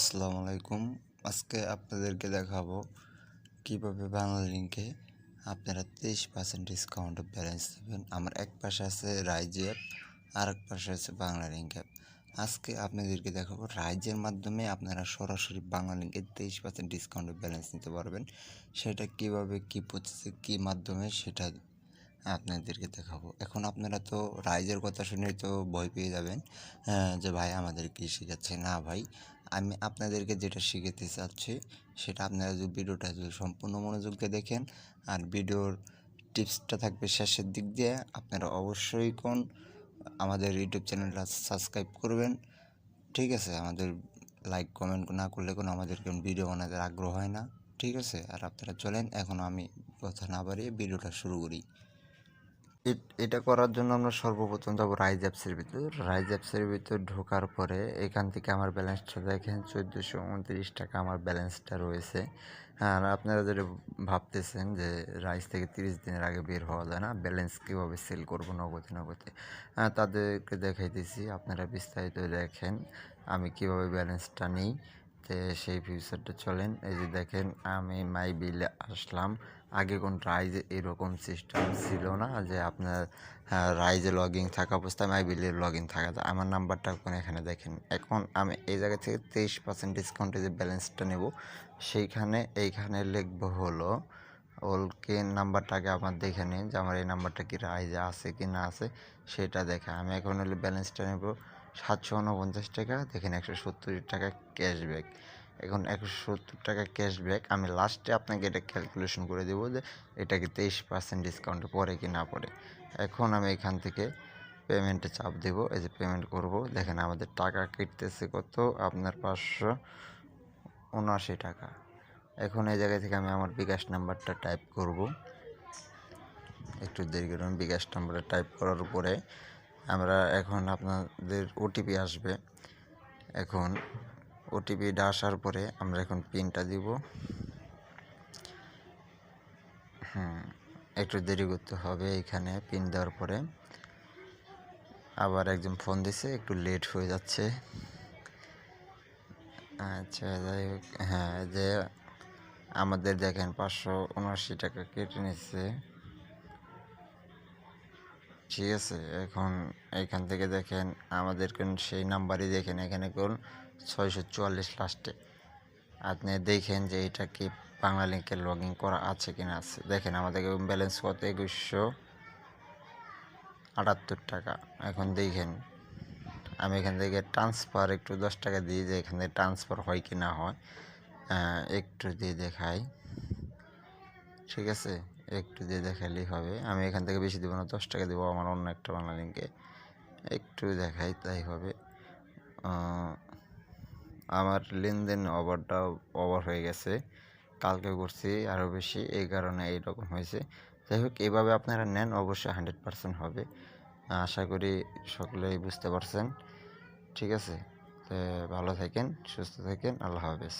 আসসালামু আলাইকুম আজকে আপনাদেরকে দেখাবো কীভাবে বাংলা লিঙ্কে আপনারা তেইশ পার্সেন্ট ডিসকাউন্ট ব্যালেন্স দেবেন আমার এক পাশে আছে রাইজ অ্যাপ আর এক পাশে আছে বাংলা লিঙ্ক অ্যাপ। আজকে আপনাদেরকে দেখাবো রাইজের মাধ্যমে আপনারা সরাসরি বাংলা লিঙ্কে তেইশ পার্সেন্ট ডিসকাউন্ট ব্যালেন্স নিতে পারবেন। সেটা কীভাবে কী প্রসেসে কী মাধ্যমে সেটা আপনাদেরকে দেখাবো। এখন আপনারা তো রাইজের কথা শুনে তো ভয় পেয়ে যাবেন হ্যাঁ, যে ভাই আমাদের কি শেখাচ্ছে? না ভাই আমি আপনাদেরকে যেটা শিখাতে চাচ্ছি, সেটা আপনারা যদি ভিডিওটা যদি সম্পূর্ণ মনোযোগ দিয়ে দেখেন, আর ভিডিওর টিপসটা থাকবে শেষের দিক দিয়ে, আপনারা অবশ্যই কোন আমাদের ইউটিউব চ্যানেলটা সাবস্ক্রাইব করবেন। ঠিক আছে, আমাদের লাইক, কমেন্ট না করলে কোনো আমাদের কোন ভিডিও বানাতে আগ্রহ হয় না। ঠিক আছে, আর আপনারা চলেন, এখন আমি কথা না বাড়িয়ে ভিডিওটা শুরু করি। এট- করার জন্য আমরা সর্বপ্রথম যাব রাইজ অ্যাপসের ভিতর। রাইজ অ্যাপসের ভিতর ঢোকার পরে এখান থেকে আমার ব্যালেন্সটা দেখেন, চোদ্দোশো উনত্রিশ টাকা আমার ব্যালেন্সটা রয়েছে। আর আপনারা যেটা ভাবতেছেন যে রাইজ থেকে তিরিশ দিনের আগে বের হওয়া যায় না ব্যালেন্স কীভাবে সেল করব নগদে নগদে? তাদেরকে দেখাইতেছি, আপনারা বিস্তারিত দেখেন আমি কীভাবে ব্যালেন্সটা নিই। তো সেই ফিউচারটা চলেন। এই যে দেখেন, আমি মাই বিলে আসলাম। আগে কোন রাইজে এরকম সিস্টেম ছিল না যে আপনার রাইজে লগ ইন থাকা অবস্থায় মাই বিলে লগ ইন থাকা। যায় আমার নাম্বারটা এখন এখানে দেখেন। এখন আমি এই জায়গা থেকে তেইশ পার্সেন্ট ডিসকাউন্টে যে ব্যালেন্সটা নেব, সেইখানে, এইখানে লিখব হলো, ওলকে নাম্বারটাকে আমার দেখে নিন যে আমার এই নাম্বারটা কি রাইজে আছে কি না আছে, সেটা দেখে। আমি এখন হলে ব্যালেন্সটা নেব সাতশো উনপঞ্চাশ টাকা, দেখেন একশো সত্তর টাকা ক্যাশব্যাক এখন একশো সত্তর টাকা ক্যাশব্যাক আমি লাস্টে আপনাকে এটা ক্যালকুলেশন করে দেবো যে এটা কি তেইশ পার্সেন্ট ডিসকাউন্টে পড়ে কি না পড়ে। এখন আমি এখান থেকে পেমেন্টে চাপ দেব, এই যে পেমেন্ট করব। দেখেন আমাদের টাকা কেটতেছে কত? আপনার পাঁচশো উনআশি টাকা। এখন এই জায়গা থেকে আমি আমার বিকাশ নাম্বারটা টাইপ করব। একটু দেরি করুন, বিকাশ নাম্বারটা টাইপ করার পরে আমরা এখন আপনাদের ওটিপি আসবে। এখন ওটিপিটা আসার পরে আমরা এখন পিনটা দিব। হুম, একটু দেরি করতে হবে এখানে পিন দেওয়ার পরে। আবার একজন ফোন দিছে, একটু লেট হয়ে যাচ্ছে। আচ্ছা যাই হোক হ্যাঁ যে আমাদের দেখেন পাঁচশো উনআশি টাকা কেটে নিচ্ছে ঠিক আছে। এখন এখান থেকে দেখেন, আমাদের কোন সেই নাম্বারই দেখেন এখানে কোন ছয়শো চুয়াল্লিশ লাস্টে আপনি দেখেন যে এটা কি বাংলা লিঙ্কে লগ ইন করা আছে কি না আছে। দেখেন আমাদের ব্যালেন্স কত? একুশশো আটাত্তর টাকা। এখন দেখেন, আমি এখান থেকে ট্রান্সফার একটু দশ টাকা দিই যে এখান থেকে ট্রান্সফার হয় কি না হয় একটু দিয়ে দেখাই। ঠিক আছে? একটু দিয়ে দেখালেই হবে। আমি এখান থেকে বেশি দেবো না, দশ টাকা দেবো আমার অন্য একটা বাংলা লিঙ্কে একটু দেখাই, তাই হবে। আমার লেনদেন ওভারটা ওভার হয়ে গেছে। কালকে করছি আরও বেশি, এই কারণে এইরকম হয়েছে। যাই হোক এইভাবে আপনারা নেন, অবশ্যই হান্ড্রেড পার্সেন্ট হবে। আশা করি সকলেই বুঝতে পারছেন। ঠিক আছে? তো ভালো থাকেন, সুস্থ থাকেন, আল্লাহ হাফেজ।